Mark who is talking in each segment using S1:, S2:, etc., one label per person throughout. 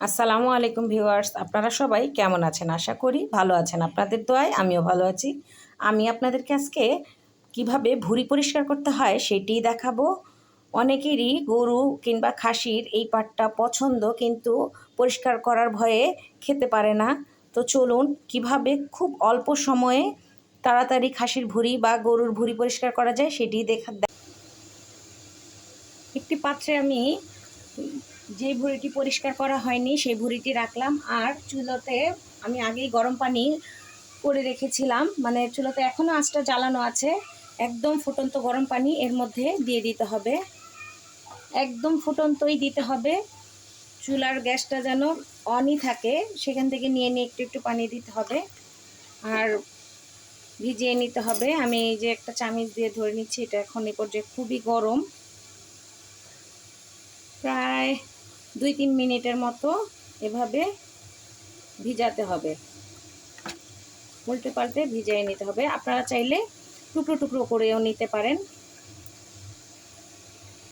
S1: আসসালামু আলাইকুম ভিউয়ার্স, আপনারা সবাই কেমন আছেন? আশা করি ভালো আছেন। আপনাদের দোয়ায় আমিও ভালো আছি। আমি আপনাদেরকে আজকে কীভাবে ভুঁড়ি পরিষ্কার করতে হয় সেটিই দেখাবো। অনেকেরই গরু কিংবা খাসির এই পাটটা পছন্দ কিন্তু পরিষ্কার করার ভয়ে খেতে পারে না। তো চলুন কীভাবে খুব অল্প সময়ে তাড়াতাড়ি খাসির ভুঁড়ি বা গরুর ভুঁড়ি পরিষ্কার করা যায় সেটি দেখা একটি পাত্রে আমি যে ভুঁড়িটি পরিষ্কার করা হয়নি, সেই ভুঁড়িটি রাখলাম। আর চুলোতে আমি আগেই গরম পানি করে রেখেছিলাম। মানে চুলোতে এখনও আঁচটা জ্বালানো আছে। একদম ফুটন্ত গরম পানি এর মধ্যে দিয়ে দিতে হবে। একদম ফুটন্তই দিতে হবে। চুলার গ্যাসটা যেন অনই থাকে, সেখান থেকে নিয়ে নিয়ে একটু একটু পানি দিতে হবে। আর ভিজিয়ে নিতে হবে। আমি এই যে একটা চামিচ দিয়ে ধরে নিচ্ছি, এটা এখন এ পর্যায়ে খুবই গরম। প্রায় দুই তিন মিনিটের মতো এভাবে ভিজাতে হবে। উল্টে পাল্টে ভিজিয়ে নিতে হবে। আপনারা চাইলে টুকরো টুকরো করেও নিতে পারেন।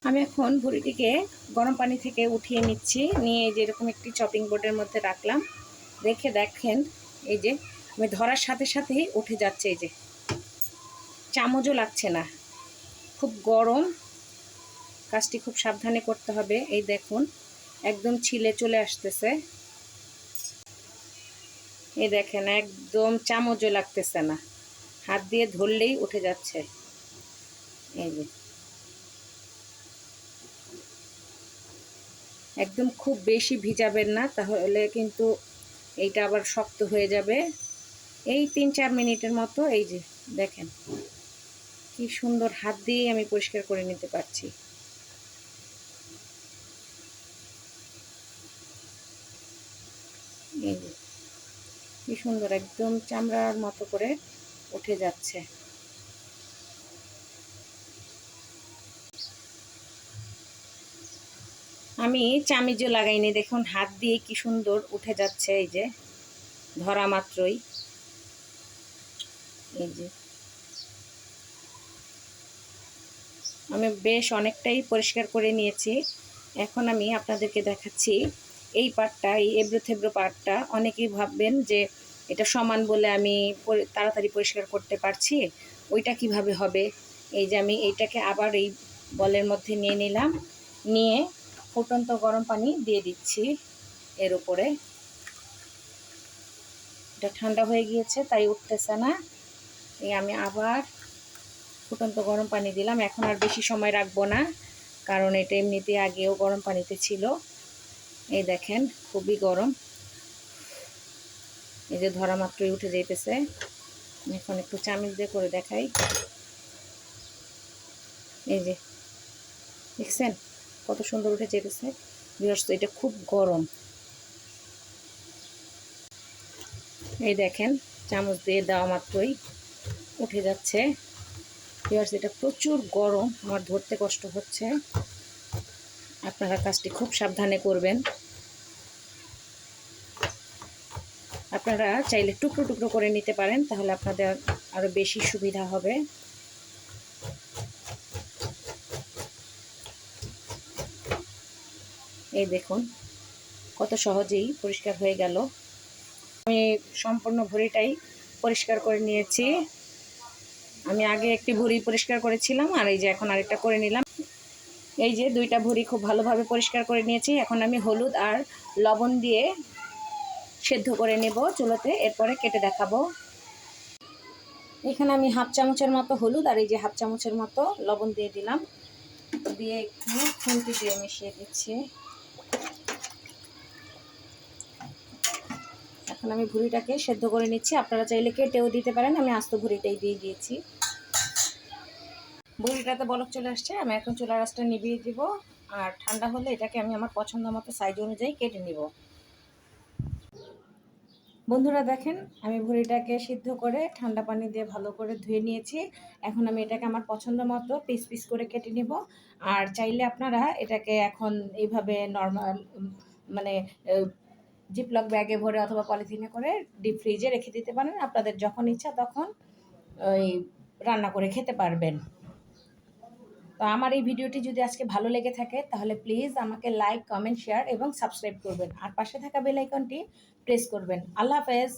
S1: আমি এখন ভুড়িটিকে গরম পানি থেকে উঠিয়ে নিচ্ছি। নিয়ে যেরকম একটি চপিং বোর্ডের মধ্যে রাখলাম। রেখে দেখেন, এই যে আমি ধরার সাথে সাথেই উঠে যাচ্ছে এই যে। চামচও লাগছে না। খুব গরম। কাজটি খুব সাবধানে করতে হবে। এই দেখুন একদম ছিলে চলে আসতেছে। এই দেখেন, একদম চামচও লাগতেছে না। হাত দিয়ে ধরলেই উঠে যাচ্ছে। এই যে। একদম খুব বেশি ভিজাবেন না, তাহলে কিন্তু এইটা আবার শক্ত হয়ে যাবে। এই তিন চার মিনিটের মতো, এই যে, দেখেন। কি সুন্দর হাত দিয়ে আমি পরিষ্কার করে নিতে পারছি এই যে কি সুন্দর, একদম চামড়ার মতো করে উঠে যাচ্ছে। আমি চামিজও লাগাইনি, দেখুন হাত দিয়ে কি সুন্দর উঠে যাচ্ছে এই যে, ধরা মাত্রই। এই যে। আমি বেশ অনেকটাই পরিষ্কার করে নিয়েছি। এখন আমি আপনাদেরকে দেখাচ্ছি এই পাটটা, এই এবড়ো থেবড়ো পাটটা। অনেকেই ভাববেন যে এটা সমান বলে আমি তাড়াতাড়ি পরিষ্কার করতে পারছি। ওইটা কীভাবে হবে? এই যে আমি এইটাকে আবার এই বলের মধ্যে নিয়ে নিলাম। নিয়ে ফুটন্ত গরম পানি দিয়ে দিচ্ছি এর উপরে। এটা ঠান্ডা হয়ে গিয়েছে, তাই উঠতেছে না। এই আমি আবার ফুটন্ত গরম পানি দিলাম। এখন আর বেশি সময় রাখব না, কারণ এটা এমনিতে আগেও গরম পানিতে ছিল। এই দেখেন, খুবই গরম। এই যে ধরা মাত্রই উঠে যেতেছে এখন একটু চামিচ দিয়ে করে দেখাই। এই যে, দেখছেন? কত সুন্দর উঠে যেতেছে বিয়ার্স তো এটা খুব গরম। এই দেখেন, চামচ দিয়ে দেওয়া মাত্রই উঠে যাচ্ছে। বিয়ার্স এটা প্রচুর গরম। আমার ধরতে কষ্ট হচ্ছে। আপনারা কাজটি খুব সাবধানে করবেন। আপনারা চাইলে টুকরো টুকরো করে নিতে পারেন, তাহলে আপনাদের আরও বেশি সুবিধা হবে। এই দেখুন, কত সহজেই পরিষ্কার হয়ে গেল। আমি সম্পূর্ণ ভুঁড়িটাই পরিষ্কার করে নিয়েছি। আমি আগে একটি ভুঁড়ি পরিষ্কার করেছিলাম, আর এই যে এখন আরেকটা করে নিলাম। এই যে দুইটা ভুঁড়ি খুব ভালোভাবে পরিষ্কার করে নিয়েছি। এখন আমি হলুদ আর লবণ দিয়ে সেদ্ধ করে নেব চুলোতে, এরপরে কেটে দেখাবো। এখানে আমি হাফ চামচের মতো হলুদ আর এই যে হাফ চামচের মতো লবণ দিয়ে দিলাম। দিয়ে একটু খুন্তি দিয়ে মিশিয়ে দিচ্ছি। এখন আমি ভুড়িটাকে সেদ্ধ করে নিচ্ছি। আপনারা চাইলে কেটেও দিতে পারেন, আমি আস্ত ভুড়িটাই দিয়ে দিয়েছি। ভুড়িটাতে বলক চলে আসছে, আমি এখন চুলা রাসটা নিভিয়ে দিব। আর ঠান্ডা হলে এটাকে আমি আমার পছন্দ মতো সাইজ অনুযায়ী কেটে নিব। বন্ধুরা দেখেন, আমি ভুড়িটাকে সিদ্ধ করে ঠান্ডা পানি দিয়ে ভালো করে ধুয়ে নিয়েছি। এখন আমি এটাকে আমার পছন্দ মতো পিস পিস করে কেটে নিব। আর চাইলে আপনারা এটাকে এখন এইভাবে নর্মাল মানে জিপলক ব্যাগে ভরে অথবা পলিথিনে করে ডিপ ফ্রিজে রেখে দিতে পারেন। আপনাদের যখন ইচ্ছা তখন ওই রান্না করে খেতে পারবেন। তো আমার এই ভিডিওটি যদি আজকে ভালো লেগে থাকে, তাহলে প্লিজ আমাকে লাইক কমেন্ট শেয়ার এবং সাবস্ক্রাইব করবেন। আর পাশে থাকা বেল আইকনটি প্রেস করবেন। আল্লাহ হাফেজ।